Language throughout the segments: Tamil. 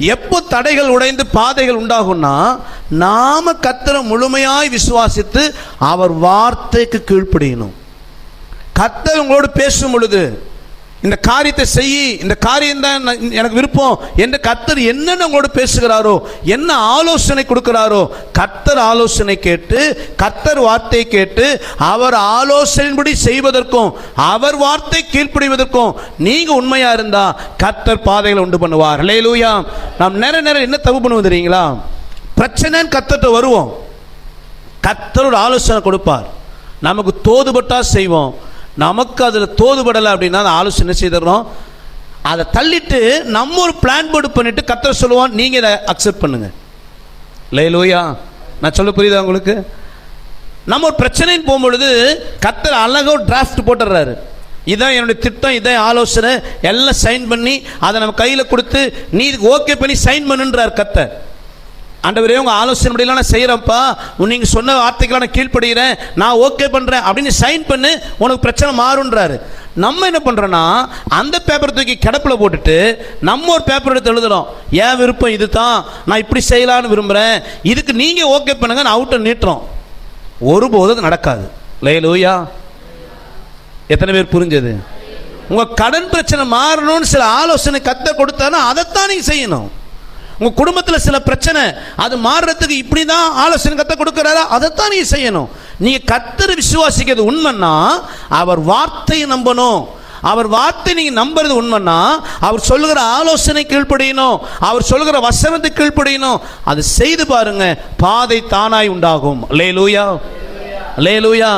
எப்போ தடைகள் உடைந்து பாதைகள் உண்டாகும்னா நாம கத்தரை முழுமையாய் விசுவாசித்து அவர் வார்த்தைக்கு கீழ்ப்படியணும். கத்தர் உங்களோடு பேசும் பொழுது இந்த காரியத்தை செய் இந்த காரியம் தான் எனக்கு விருப்பம் என்று கத்தர் என்னென்ன உங்களோட பேசுகிறாரோ என்ன ஆலோசனை கொடுக்கிறாரோ கத்தர் ஆலோசனை கேட்டு கத்தர் வார்த்தை கேட்டு அவர் ஆலோசனையின்படி செய்வதற்கும் அவர் வார்த்தை கீழ்ப்படிவதற்கும் நீங்கள் உண்மையாக இருந்தால் கத்தர் பாதைகளை உண்டு பண்ணுவார். லேலூயா நாம் நேர நேரம் என்ன தப்பு பண்ணுவோம் தெரியுங்களா? பிரச்சனைன்னு கத்தர்கிட்ட வருவோம். கத்தர் ஒரு ஆலோசனை கொடுப்பார். நமக்கு தோதுபட்டா செய்வோம். நமக்கு அதில் தோதுபடலை அப்படின்னா அதை ஆலோசனை செய்திடறோம்? அதை தள்ளிட்டு நம்ம ஒரு பிளான் போர்டு பண்ணிட்டு கத்தரை சொல்லுவோம் நீங்கள் இதை அக்செப்ட் பண்ணுங்க. லேலூயா. நான் சொல்ல புரியுதா உங்களுக்கு? நம்ம ஒரு பிரச்சனைன்னு போகும்பொழுது கத்தர் அழகாக ஒரு டிராஃப்ட் போட்டுடுறாரு. இதான் என்னுடைய திட்டம் இதான் ஆலோசனை. எல்லாம் சைன் பண்ணி அதை நம்ம கையில் கொடுத்து நீ ஓகே பண்ணி சைன் பண்ணுன்றார் கத்தை ஆண்டவரே உங்கள் ஆலோசனை முடியல நான் செய்கிறப்பா நீங்கள் சொன்ன வார்த்தைக்கெல்லாம் நான் கீழ்ப்படுகிறேன். நான் ஓகே பண்ணுறேன் அப்படின்னு சைன் பண்ணு உனக்கு பிரச்சனை மாறுன்றாரு நம்ம என்ன பண்ணுறோன்னா அந்த பேப்பரை தூக்கி கிடப்பில் போட்டுட்டு நம்ம ஒரு பேப்பர் எடுத்து எழுதுறோம். ஏன் விருப்பம் இது தான் நான் இப்படி செய்யலான்னு விரும்புகிறேன் இதுக்கு நீங்கள் ஓகே பண்ணுங்க நான் அவுட்டை நீட்டுறோம். ஒருபோதும் அது நடக்காது. லேலூயா எத்தனை பேர் புரிஞ்சது? உங்கள் கடன் பிரச்சனை மாறணும்னு சில ஆலோசனை கத்த கொடுத்தானா அதைத்தான் நீங்கள் செய்யணும். உங்கள் குடும்பத்தில் சில பிரச்சனை அது மாறுறதுக்கு இப்படி தான் ஆலோசனை கத்த கொடுக்குறாரா? அதைத்தான் நீங்கள் செய்யணும். நீங்கள் கத்தரை விசுவாசிக்கிறது உண்மைன்னா அவர் வார்த்தையை நம்பணும். அவர் வார்த்தை நீங்கள் நம்புறது உண்மைன்னா அவர் சொல்லுகிற ஆலோசனை கீழ்ப்படியணும். அவர் சொல்லுகிற வசனத்தை கீழ்ப்படியணும். அது செய்து பாருங்க பாதை தானாய் உண்டாகும். லே லூயா லே லூயா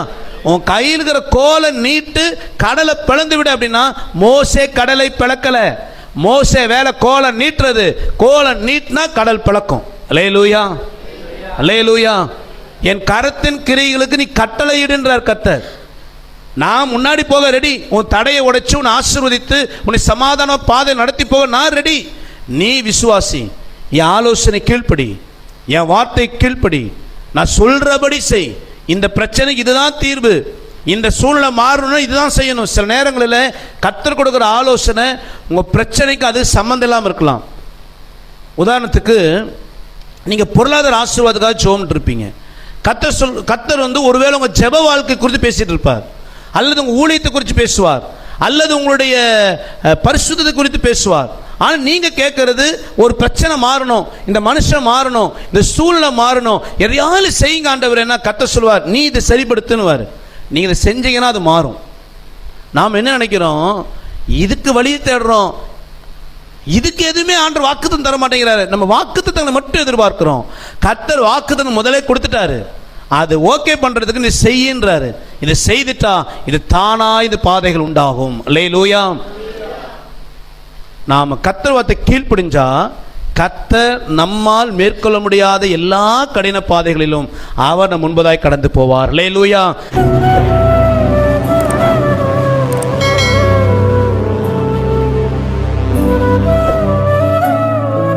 உன் கையில் இருக்கிற கோலை நீட்டு கடலை பிளந்து விடு அப்படின்னா மோசே கடலை பிளக்கலை. மோசே வேலை கோலம் நீட்டுறது. கோலம் நீட்டினா கடல் பிளக்கும். லே லூயா என் கரத்தின் கிரிகளுக்கு நீ கட்டளையிடுன்றார் கத்தர். நான் முன்னாடி போக ரெடி உன் தடையை உடைச்சு உன்னை ஆசிர்வதித்து உன்னை சமாதான பாதை நடத்தி போக நான் ரெடி நீ விசுவாசி என் ஆலோசனை கீழ்ப்படி என் வார்த்தை கீழ்ப்படி. நான் சொல்றபடி செய். இந்த பிரச்சனைக்கு இதுதான் தீர்வு. இந்த சூழ்நிலை மாறணும்னா இதுதான் செய்யணும். சில நேரங்களில் கத்தர் கொடுக்குற ஆலோசனை உங்கள் பிரச்சனைக்கு அது சம்மந்தம் இல்லாமல் இருக்கலாம். உதாரணத்துக்கு நீங்கள் பொருளாதார ஆசீர்வாதத்துக்காக ஜோம்னு இருப்பீங்க. கத்தர் சொல் கத்தர் வந்து ஒருவேளை உங்கள் ஜெப வாழ்க்கை குறித்து பேசிகிட்டு இருப்பார். அல்லது உங்கள் ஊழியத்தை குறித்து பேசுவார். அல்லது உங்களுடைய பரிசுத்தத்தை குறித்து பேசுவார். ஆனால் நீங்கள் கேட்கறது ஒரு பிரச்சனை மாறணும். இந்த மனுஷன் மாறணும். இந்த சூழ்நிலை மாறணும். எதையாவது செய்யுங்க ஆண்டவர். என்ன கத்த சொல்வார் நீ இதை சரிப்படுத்துன்னு நீங்கள் இதை செஞ்சீங்கன்னா அது மாறும். நாம் என்ன நினைக்கிறோம்? இதுக்கு வழியை தேடுறோம். இதுக்கு எதுவுமே ஆண்டு வாக்குத்தம் தர மாட்டேங்கிறாரு. நம்ம வாக்குத்தங்களை மட்டும் எதிர்பார்க்கிறோம். கத்தர் வாக்குத்தன் முதலே கொடுத்துட்டாரு. அது ஓகே பண்ணுறதுக்கு நீ செய்யின்றாரு. இதை செய்துட்டா இது தானா இது பாதைகள் உண்டாகும். லே லூயா நாம் கர்த்தர் வார்த்தை கீழ்ப்படிஞ்சா கர்த்தர் நம்மால் மேற்கொள்ள முடியாத எல்லா கடின பாதைகளிலும் அவர் நம் முன்பதாய் கடந்து போவார். லே லூயா